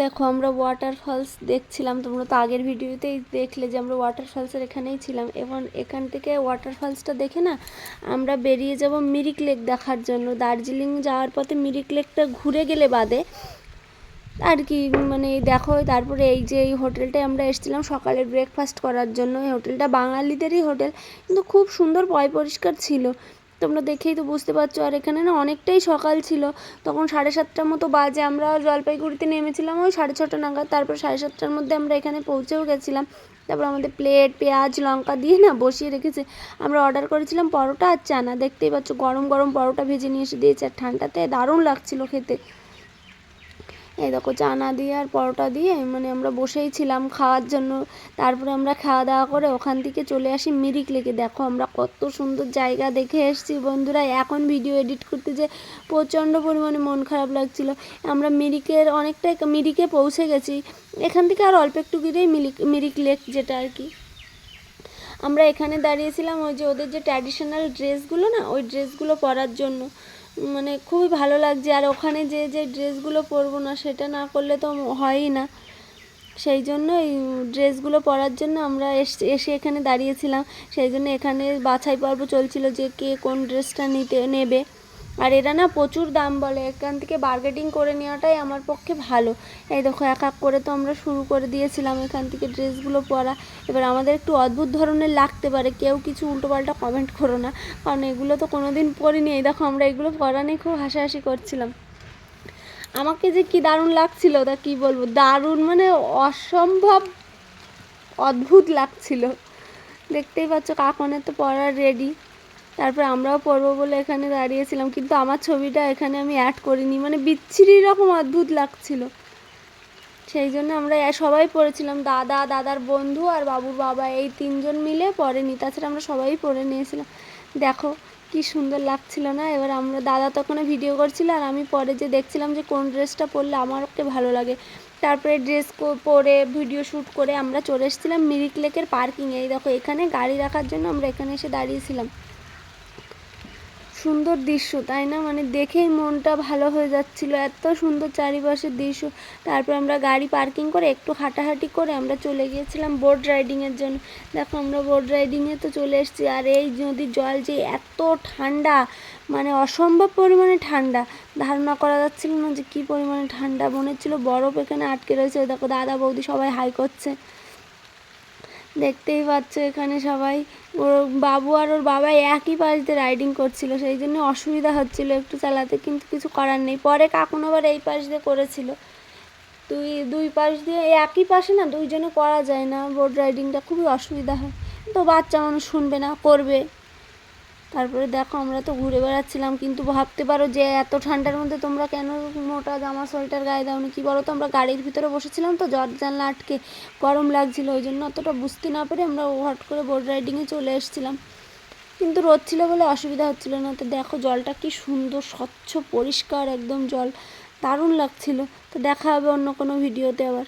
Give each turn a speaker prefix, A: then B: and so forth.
A: দেখো আমরা water false দেখছিলাম, তোমরা তো আগের ভিডিওতেই দেখলে যে আমরা ওয়াটার ফলসের এখানেই ছিলাম। এবং এখান থেকে ওয়াটার ফলসটা দেখে না, আমরা বেরিয়ে যাব মিরিক লেক দেখার জন্য। দার্জিলিং যাওয়ার পথে মিরিক লেকটা ঘুরে গেলে বাদে আর কি মানে দেখো, তারপরে এই যে এই হোটেলটায় আমরা এসেছিলাম সকালে ব্রেকফাস্ট করার জন্য। এই হোটেলটা বাঙালিদেরই হোটেল, কিন্তু খুব সুন্দর পয় পরিষ্কার ছিল। তোমরা দেখেই তো বুঝতে পারছ। আর এখানে না অনেকটাই সকাল ছিল। তখন সাড়ে সাতটার মতো বাজে আমরা জলপাইগুড়িতে নেমেছিলাম ওই সাড়ে ছটা নাগাদ। তারপর সাড়ে সাতটার মধ্যে আমরা এখানে পৌঁছেও গেছিলাম। তারপর আমাদের প্লেট, পেঁয়াজ, লঙ্কা দিয়ে না বসিয়ে রেখেছে। আমরা অর্ডার করেছিলাম পরোটা আর চানা। দেখতেই পাচ্ছ গরম গরম পরোটা ভেজে নিয়ে এসে দিয়েছে। আর ঠান্ডাতে দারুণ লাগছিল খেতে। এই দেখো চানা দিয়ে আর পরোটা দিয়ে মানে আমরা বসেই ছিলাম খাওয়ার জন্য। তারপরে আমরা খাওয়া দাওয়া করে ওখান থেকে চলে আসি মিরিক লেকে। দেখো আমরা কত সুন্দর জায়গা দেখে এসেছি বন্ধুরা। এখন ভিডিও এডিট করতে যে প্রচণ্ড পরিমাণে মন খারাপ লাগছিল। আমরা মিরিকের অনেকটাই মিরিকে পৌঁছে গেছি। এখান থেকে আর অল্প একটু গিরেই মিরিক মিরিক লেক যেটা আর কি। আমরা এখানে দাঁড়িয়েছিলাম ওই যে ওদের যে ট্র্যাডিশনাল ড্রেসগুলো না, ওই ড্রেসগুলো পরার জন্য। মানে খুবই ভালো লাগছে। আর ওখানে যে যে ড্রেসগুলো পরবো না, সেটা না করলে তো হয়ই না। সেই জন্য এই ড্রেসগুলো পরার জন্য আমরা এসে এখানে দাঁড়িয়েছিলাম। সেই জন্য এখানে বাছাই পর্ব চলছিল যে কে কোন ড্রেসটা নিতে, নেবে। আর এরা না প্রচুর দাম বলে, এখান থেকে বার্গেটিং করে নেওয়াটাই আমার পক্ষে ভালো। এই দেখো, এক এক করে তো আমরা শুরু করে দিয়েছিলাম এখান থেকে ড্রেসগুলো পরা। এবার আমাদের একটু অদ্ভুত ধরনের লাগতে পারে, কেউ কিছু উল্টোপাল্টা কমেন্ট করো না, কারণ এগুলো তো কোনো দিন পরিনি। এই দেখো, আমরা এগুলো পরা নিয়ে খুব হাসাহাসি করছিলাম। আমাকে যে কি দারুণ লাগছিল, তা কি বলব? দারুণ মানে অসম্ভব অদ্ভুত লাগছিল। দেখতেই পাচ্ছ কাকনের তো পড়ার রেডি তারপর আমরাও পরবো বলে এখানে দাঁড়িয়েছিলাম, কিন্তু আমার ছবিটা এখানে আমি অ্যাড করিনি। মানে বিচ্ছিরি রকম অদ্ভুত লাগছিল। সেই জন্য আমরা সবাই পড়েছিলাম, দাদা, দাদার বন্ধু আর বাবুর বাবা, এই তিনজন মিলে পড়েনি। তাছাড়া আমরা সবাই পড়ে নিয়েছিলাম। দেখো কি সুন্দর লাগছিল না? এবার আমরা, দাদা তখন ভিডিও করছিল আর আমি পরে যে দেখছিলাম যে কোন ড্রেসটা পরলে আমারকে ভালো লাগে। তারপরে ড্রেস পরে ভিডিও শ্যুট করে আমরা চলে এসেছিলাম মিরিক লেকের পার্কিংয়ে এই দেখো, এখানে গাড়ি রাখার জন্য আমরা এখানে এসে দাঁড়িয়েছিলাম। সুন্দর দৃশ্য, তাই না? মানে দেখেই মনটা ভালো হয়ে যাচ্ছিল। এত সুন্দর চারিপাশের দৃশ্য। তারপর আমরা গাড়ি পার্কিং করে একটু হাঁটাহাঁটি করে আমরা চলে গিয়েছিলাম বোট রাইডিংয়ের জন্য। দেখো আমরা বোট রাইডিংয়ে তো চলে এসেছি। আর এই নদীর জল যে এত ঠান্ডা মানে অসম্ভব পরিমাণে ঠান্ডা। ধারণা করা যাচ্ছিল না যে কী পরিমাণে ঠান্ডা। মনে হচ্ছিল বরফ এখানে আটকে রয়েছে। দেখো দাদা বৌদি সবাই হাই করছে। দেখতেই পাচ্ছ এখানে সবাই। ওর বাবু আর ওর বাবা একই পাশ দিয়ে রাইডিং করছিল, সেই জন্য অসুবিধা হচ্ছিল একটু চালাতে, কিন্তু কিছু করার নেই। পরে কাকুন আবার এই পাশ দিয়ে করেছিল। দুই দুই পাশ দিয়ে একই পাশে না দুইজনে করা যায় না। বোর্ড রাইডিংটা খুবই অসুবিধা হয়। তো বাচ্চা মানুষ শুনবে না, করবে। তারপরে দেখো আমরা তো ঘুরে বেড়াচ্ছিলাম, কিন্তু ভাবতে পারো যে এত ঠান্ডার মধ্যে তোমরা কেন মোটা জামা, সোয়েটার গায়ে দাওনি? কী বলো তো? আমরা গাড়ির ভিতরে বসেছিলাম তো জ্বর জানলা আটকে গরম লাগছিল, ওই জন্য অতটা বুঝতে না পেরে আমরা হট করে বোট রাইডিংয়ে চলে এসেছিলাম। কিন্তু রোদ ছিল বলে অসুবিধা হচ্ছিল না। তো দেখো জলটা কি সুন্দর, স্বচ্ছ, পরিষ্কার, একদম জল, দারুণ লাগছিল। তো দেখা হবে অন্য কোনো ভিডিওতে আবার।